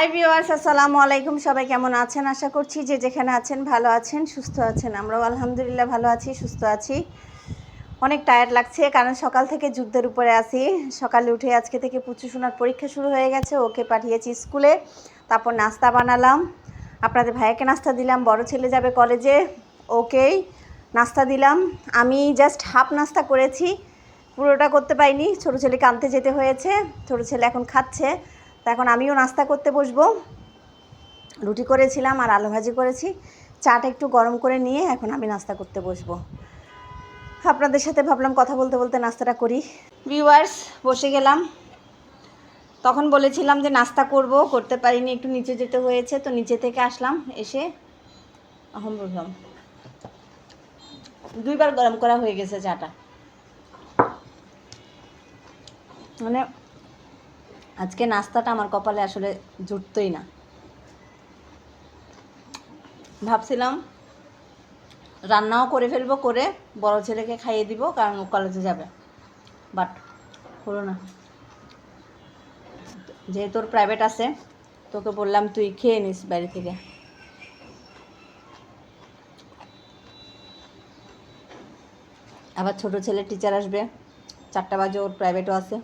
Hi viewers আসসালামু আলাইকুম। সবাই কেমন আছেন? আশা করছি যে যেখানে আছেন ভালো আছেন, সুস্থ আছেন। আমরাও আলহামদুলিল্লাহ ভালো আছি, সুস্থ আছি। অনেক টায়ার্ড লাগছে, কারণ সকাল থেকে যুদ্ধের উপরে আছি। সকালে উঠে আজকে থেকে পুচু সোনার পরীক্ষা শুরু হয়ে গেছে, ওকে পাঠিয়েছি স্কুলে। তারপর নাস্তা বানালাম। আপনাদের ভাইয়াকে নাস্তা দিলাম, বড় ছেলে যাবে কলেজে। ওকেই নাস্তা দিলাম। আমি জাস্ট হাফ নাস্তা করেছি, পুরোটা করতে পারিনি। ছোটো ছেলেকে আনতে যেতে হয়েছে, ছোটো ছেলে এখন খাচ্ছে। তা এখন আমিও নাস্তা করতে বসবো। রুটি করেছিলাম আর আলু ভাজি করেছি। চাটা একটু গরম করে নিয়ে এখন আমি নাস্তা করতে বসবো। আপনাদের সাথে ভাবলাম কথা বলতে বলতে নাস্তাটা করি। ভিউয়ার্স, বসে গেলাম। তখন বলেছিলাম যে নাস্তা করব, করতে পারিনি, একটু নিচে যেতে হয়েছে, তো নিচে থেকে আসলাম, এসে আহম বললাম, দুইবার গরম করা হয়ে গেছে চাটা। মানে আজকে নাস্তাটা আমার কপালে আসলে জুটতই না। ভাবছিলাম রান্নাও করে ফেলব, করে বড় ছেলেকে খাইয়ে দিব, কারণ ও কলেজে যাবে। বাট হলো না। যেহেতু ওর প্রাইভেট আছে, তোকে বললাম তুই খেয়ে নিস বাড়ি থেকে। আবার ছোট ছেলে টিচার আসবে, চারটা বাজে ওর প্রাইভেটও আছে।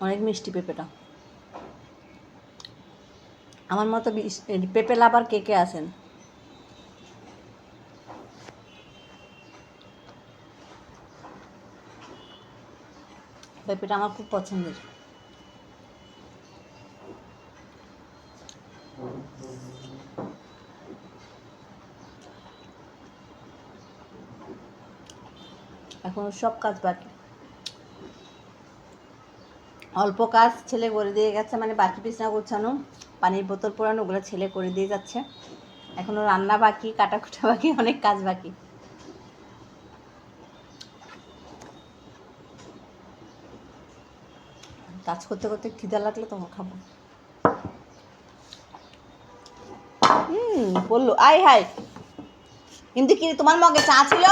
অনেক মিষ্টি পেঁপেটা। আমার মতো পেঁপে লাভার কে কে আছেন? পেঁপেটা আমার খুব পছন্দের। এখন সব কাজ বাকি। অল্প কাজ ছেলে করে দিয়ে গেছে মানে বাকি বিছনা গোছানো, পানির বোতল পোড়ানো, ওগুলো ছেলে করে দিয়ে যাচ্ছে। এখনও রান্না বাকি, কাটাকুটা বাকি, অনেক কাজ বাকি। কাজ করতে করতে খিদা লাগলে তখন খাব। হুম, বলল, আয় হাই কিন্তু কি তোমার মগে চা ছিল?